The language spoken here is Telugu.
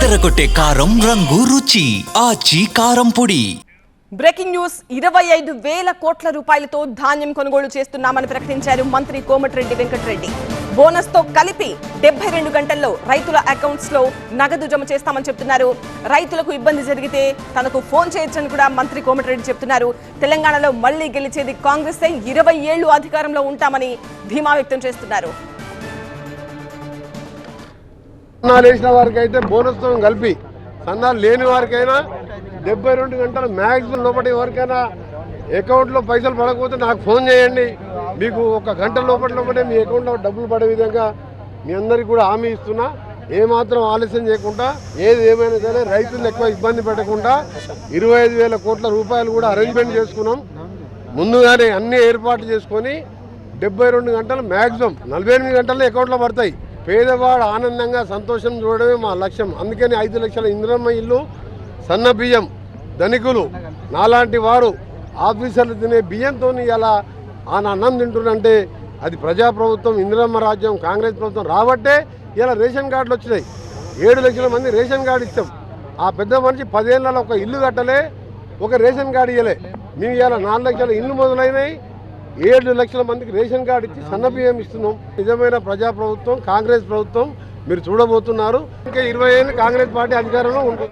అదరగొట్టే కారం రంగు రుచి ఆచి కారం పొడి. బ్రేకింగ్ న్యూస్ ఇరవై ఐదు వేల కోట్ల రూపాయలతో ధాన్యం కొనుగోలు చేస్తున్నామని ప్రకటించారు మంత్రి కోమటిరెడ్డి వెంకటరెడ్డి. బోనస్తో కలిపి డెబ్బై రెండు గంటల్లో రైతుల అకౌంట్స్లో నగదు జమ చేస్తామని చెప్తున్నారు. రైతులకు ఇబ్బంది జరిగితే తనకు ఫోన్ చేయొచ్చని కూడా మంత్రి కోమటిరెడ్డి చెప్తున్నారు. తెలంగాణలో మళ్ళీ గెలిచేది కాంగ్రెస్ ఇరవై ఏళ్ళు అధికారంలో ఉంటామని ధీమా వ్యక్తం చేస్తున్నారు. సన్నాలు వేసిన వారికి అయితే బోనస్తో కలిపి సన్నాలు లేని వారికైనా డెబ్బై రెండు గంటల మ్యాక్సిమం లోపటి ఎవరికైనా అకౌంట్లో పైసలు పడకపోతే నాకు ఫోన్ చేయండి. మీకు ఒక గంట లోపల లోపలే మీ అకౌంట్లో డబ్బులు పడే విధంగా మీ అందరికీ కూడా హామీ ఇస్తున్నా. ఏమాత్రం ఆలస్యం చేయకుండా ఏది ఏమైనా సరే రైతులు ఎక్కువ ఇబ్బంది పెట్టకుండా ఇరవై ఐదు వేల కోట్ల రూపాయలు కూడా అరేంజ్మెంట్ చేసుకున్నాం. ముందుగానే అన్ని ఏర్పాట్లు చేసుకొని డెబ్బై రెండు గంటలు మ్యాక్సిమం నలభై ఎనిమిది గంటలు అకౌంట్లో పడతాయి. పేదవాడు ఆనందంగా సంతోషం చూడడమే మా లక్ష్యం. అందుకని ఐదు లక్షల ఇంద్రమ్మ ఇల్లు సన్న బియ్యం ధనికులు నాలాంటి వారు ఆఫీసర్లు తినే బియ్యంతో ఇలా ఆయన అన్నం తింటున్నంటే అది ప్రజాప్రభుత్వం ఇందిరమ్మ రాజ్యం కాంగ్రెస్ ప్రభుత్వం రాబట్టే ఇలా రేషన్ కార్డులు వచ్చినాయి. ఏడు లక్షల మంది రేషన్ కార్డు ఇచ్చాం. ఆ పెద్ద మనిషి పదేళ్ళలో ఒక ఇల్లు కట్టలే ఒక రేషన్ కార్డు ఇవ్వలే మేము ఇవాళ నాలుగు లక్షల ఇల్లు మొదలైనాయి. ఏడు లక్షల మందికి రేషన్ కార్డు ఇచ్చి సన్నబియ్యం ఇస్తున్నాం. నిజమైన ప్రజాప్రభుత్వం కాంగ్రెస్ ప్రభుత్వం మీరు చూడబోతున్నారు. ఇంకా ఇరవై ఏళ్ళు కాంగ్రెస్ పార్టీ అధికారంలో ఉంటుంది